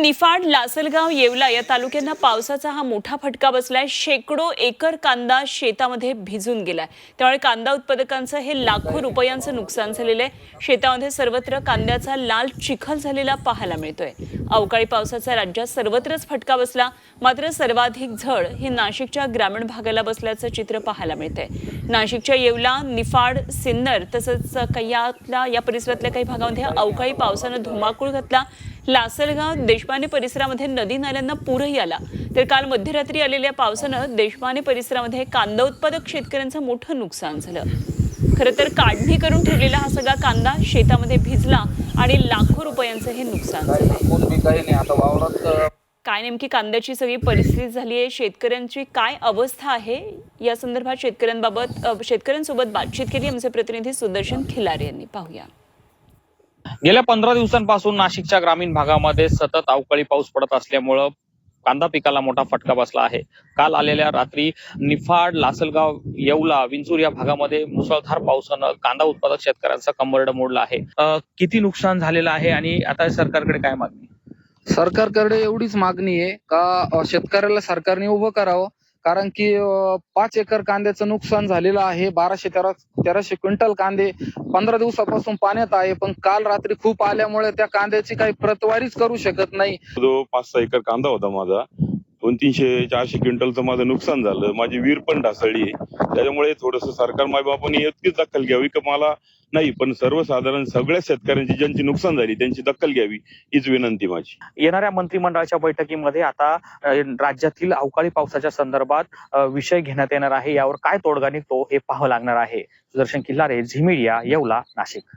निफाड लासलगाव येवला या तालुक्यांना पावसाचा हा मोठा फटका बसलाय. शेकडो एकर कांदा शेतामध्ये भिजून गेलाय. त्यामुळे कांदा उत्पादकांचं हे लाखो रुपयांचं नुकसान झालेलं आहे. शेतामध्ये सर्वत्र कांद्याचा लाल चिखल झालेला पाहायला मिळतोय. अवकाळी पावसाचा राज्यात सर्वत्रच फटका बसला. मात्र सर्वाधिक झळ ही नाशिकच्या ग्रामीण भागाला बसल्याचं चित्र पाहायला मिळतंय. नाशिकच्या येवला निफाड सिन्नर तसंच कैयातल्या या परिसरातल्या काही भागामध्ये अवकाळी पावसानं धुमाकूळ घातला. लासलगाव देशपांडे परिसरामध्ये नदी नाल्यांना पूरही आला. तर काल मध्यरात्री आलेल्या पावसानं देशपांडे परिसरामध्ये कांदा उत्पादक शेतकऱ्यांचं मोठं नुकसान झालं. खरं तर काढणी करून ठेवलेला हा सगळा कांदा शेतामध्ये भिजला आणि लाखो रुपयांचं हे नुकसान झालं. काय नेमकी कांद्याची सगळी परिस्थिती झाली आहे? शेतकऱ्यांची काय अवस्था आहे? या संदर्भात शेतकऱ्यांबाबत शेतकऱ्यांसोबत बातचीत केली आमचे प्रतिनिधी सुदर्शन खिलारे यांनी. पाहूया. गेल्या पंधरा दिवसांपासून नाशिकच्या ग्रामीण भागामध्ये सतत अवकाळी पाऊस पडत असल्यामुळं कांदा पिकाला मोठा फटका बसला आहे. काल आलेल्या रात्री निफाड लासलगाव येवला विंचूर या भागामध्ये मुसळधार पावसानं कांदा उत्पादक शेतकऱ्यांचा कंबरड मोडला आहे. किती नुकसान झालेलं आहे आणि आता सरकारकडे काय मागणी? सरकारकडे एवढीच मागणी आहे का शेतकऱ्याला सरकारने उभं करावं कारण की पाच एकर कांद्याचं नुकसान झालेलं आहे. बाराशे तेरा तेराशे क्विंटल कांदे पंधरा दिवसापासून पाण्यात आहे पण काल रात्री खूप आल्यामुळे त्या कांद्याची काही प्रतवारीच करू शकत नाही. जो पाच सहा एकर कांदा होता माझा. दोन तीनशे चारशे क्विंटलचं माझं नुकसान झालं. माझी वीर पण ढासळली त्याच्यामुळे थोडस सरकार मायबापांनी इतकीच दखल घ्यावी का मला नाही पण सर्वसाधारण सगळ्या शेतकऱ्यांची ज्यांची नुकसान झाली त्यांची दखल घ्यावी हीच विनंती माझी. येणाऱ्या मंत्रिमंडळाच्या बैठकीमध्ये आता राज्यातील अवकाळी पावसाच्या संदर्भात विषय घेण्यात येणार आहे. यावर काय तोडगा निघतो हे पाहावं लागणार आहे. सुदर्शन किल्लारे झिमिडिया येवला नाशिक.